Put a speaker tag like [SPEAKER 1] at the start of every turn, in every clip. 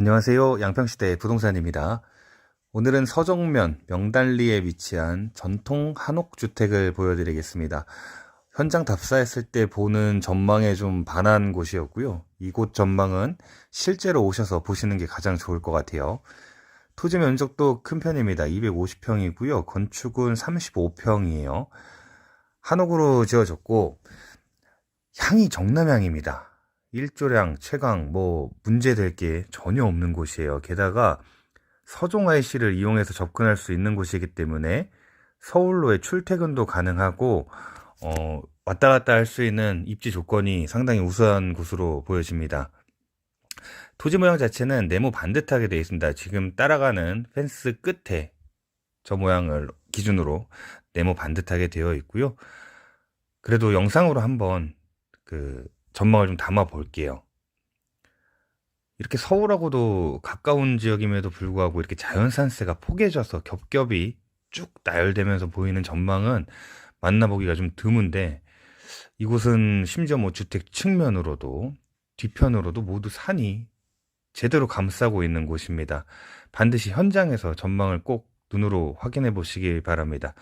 [SPEAKER 1] 안녕하세요. 양평시대 부동산입니다. 오늘은 서정면 명달리에 위치한 전통 한옥주택을 보여드리겠습니다. 현장 답사했을 때 보는 전망에 좀 반한 곳이었고요. 이곳 전망은 실제로 오셔서 보시는 게 가장 좋을 것 같아요. 토지 면적도 큰 편입니다. 250평이고요. 건축은 35평이에요. 한옥으로 지어졌고 향이 정남향입니다. 일조량, 채광, 뭐 문제될 게 전혀 없는 곳이에요. 게다가 서종 IC를 이용해서 접근할 수 있는 곳이기 때문에 서울로의 출퇴근도 가능하고 어, 왔다 갔다 할 수 있는 입지 조건이 상당히 우수한 곳으로 보여집니다. 토지 모양 자체는 네모 반듯하게 되어 있습니다. 지금 따라가는 펜스 끝에 저 모양을 기준으로 네모 반듯하게 되어 있고요. 그래도 영상으로 한번 그 전망을 좀 담아 볼게요. 이렇게 서울하고도 가까운 지역임에도 불구하고 이렇게 자연 산세가 포개져서 겹겹이 쭉 나열되면서 보이는 전망은 만나보기가 좀 드문데 이곳은 심지어 뭐 주택 측면으로도 뒤편으로도 모두 산이 제대로 감싸고 있는 곳입니다. 반드시 현장에서 전망을 꼭 눈으로 확인해 보시기 바랍니다.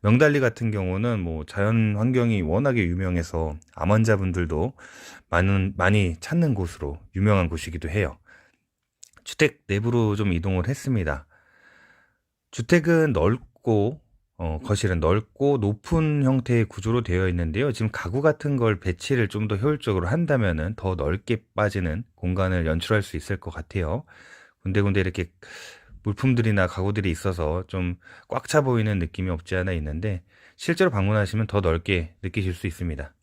[SPEAKER 1] 명달리 같은 경우는 뭐 자연 환경이 워낙에 유명해서 암 환자분들도 많은 많이 찾는 곳으로 유명한 곳이기도 해요. 주택 내부로 좀 이동을 했습니다. 주택은 넓고 어, 거실은 넓고 높은 형태의 구조로 되어 있는데요. 지금 가구 같은 걸 배치를 좀 더 효율적으로 한다면은 더 넓게 빠지는 공간을 연출할 수 있을 것 같아요. 군데군데 이렇게 물품들이나 가구들이 있어서 좀 꽉 차 보이는 느낌이 없지 않아 있는데 실제로 방문하시면 더 넓게 느끼실 수 있습니다.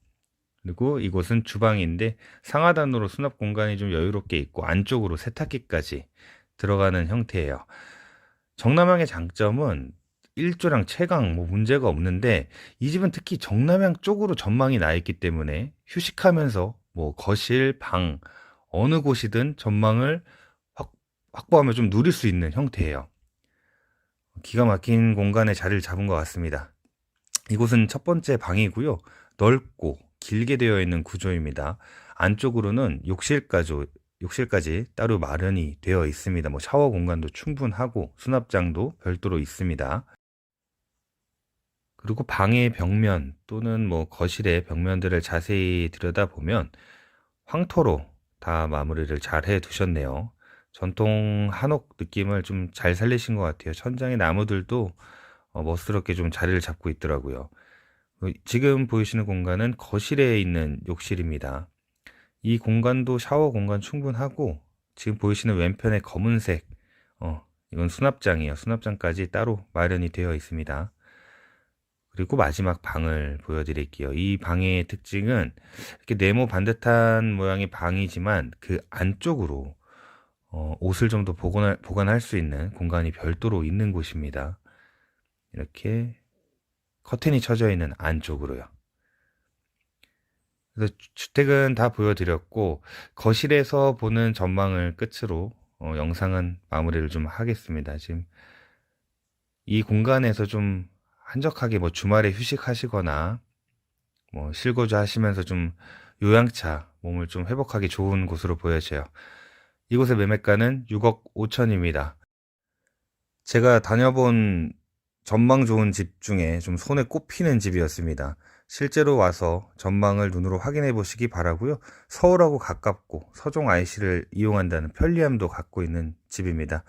[SPEAKER 1] 그리고 이곳은 주방인데 상하단으로 수납 공간이 좀 여유롭게 있고 안쪽으로 세탁기까지 들어가는 형태예요. 정남향의 장점은 일조량 채광 뭐 문제가 없는데 이 집은 특히 정남향 쪽으로 전망이 나 있기 때문에 휴식하면서 뭐 거실, 방 어느 곳이든 전망을 확, 확보하면 좀 누릴 수 있는 형태예요. 기가 막힌 공간에 자리를 잡은 것 같습니다. 이곳은 첫 번째 방이고요. 넓고 길게 되어 있는 구조입니다. 안쪽으로는 욕실까지, 욕실까지 따로 마련이 되어 있습니다. 뭐 샤워 공간도 충분하고 수납장도 별도로 있습니다. 그리고 방의 벽면 또는 뭐 거실의 벽면들을 자세히 들여다보면 황토로 다 마무리를 잘 해 두셨네요. 전통 한옥 느낌을 좀 잘 살리신 것 같아요. 천장의 나무들도 어, 멋스럽게 좀 자리를 잡고 있더라고요. 어, 지금 보이시는 공간은 거실에 있는 욕실입니다. 이 공간도 샤워 공간 충분하고 지금 보이시는 왼편의 검은색 어, 이건 수납장이에요. 수납장까지 따로 마련이 되어 있습니다. 그리고 마지막 방을 보여드릴게요. 이 방의 특징은 이렇게 네모 반듯한 모양의 방이지만 그 안쪽으로 어, 옷을 좀 더 보관할, 보관할 수 있는 공간이 별도로 있는 곳입니다. 이렇게 커튼이 쳐져 있는 안쪽으로요. 그래서 주택은 다 보여드렸고 거실에서 보는 전망을 끝으로 어, 영상은 마무리를 좀 하겠습니다. 지금 이 공간에서 좀 한적하게 뭐 주말에 휴식하시거나 뭐 실거주 하시면서 좀 요양차 몸을 좀 회복하기 좋은 곳으로 보여져요. 이곳의 매매가는 6억 5천입니다. 제가 다녀본 전망 좋은 집 중에 좀 손에 꼽히는 집이었습니다. 실제로 와서 전망을 눈으로 확인해 보시기 바라고요. 서울하고 가깝고 서종 IC를 이용한다는 편리함도 갖고 있는 집입니다.